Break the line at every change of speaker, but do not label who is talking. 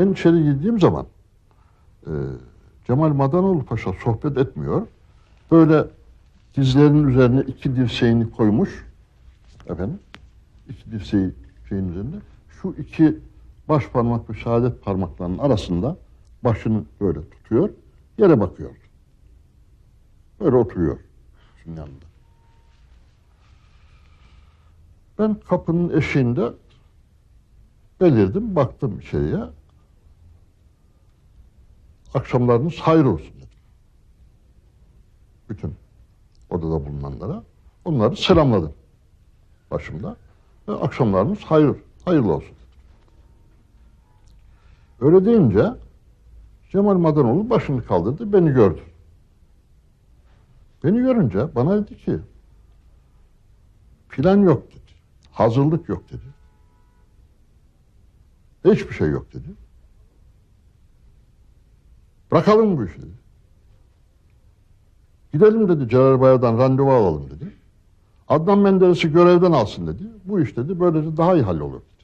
Ben içeri girdiğim zaman e, Cemal Madanoğlu Paşa sohbet etmiyor. Böyle dizlerinin üzerine iki dirseğini koymuş. Efendim. iki dirseği şeyin üzerinde. Şu iki baş parmak ve şehadet parmaklarının arasında başını böyle tutuyor. Yere bakıyor. Böyle oturuyor. Şunun yanında. Ben kapının eşiğinde belirdim, baktım içeriye. Akşamlarınız hayır olsun dedim. Bütün odada bulunanlara. Onları selamladım başımda. Ve akşamlarınız hayır, hayırlı olsun. Öyle deyince Cemal Madanoğlu başını kaldırdı, beni gördü. Beni görünce bana dedi ki, plan yok dedi. Hazırlık yok dedi. Hiçbir şey yok dedi. Bırakalım bu işi. Gidelim dedi Celal Bayar'dan randevu alalım dedi. Adnan Menderes'i görevden alsın dedi. Bu iş dedi böylece daha iyi hallolur dedi.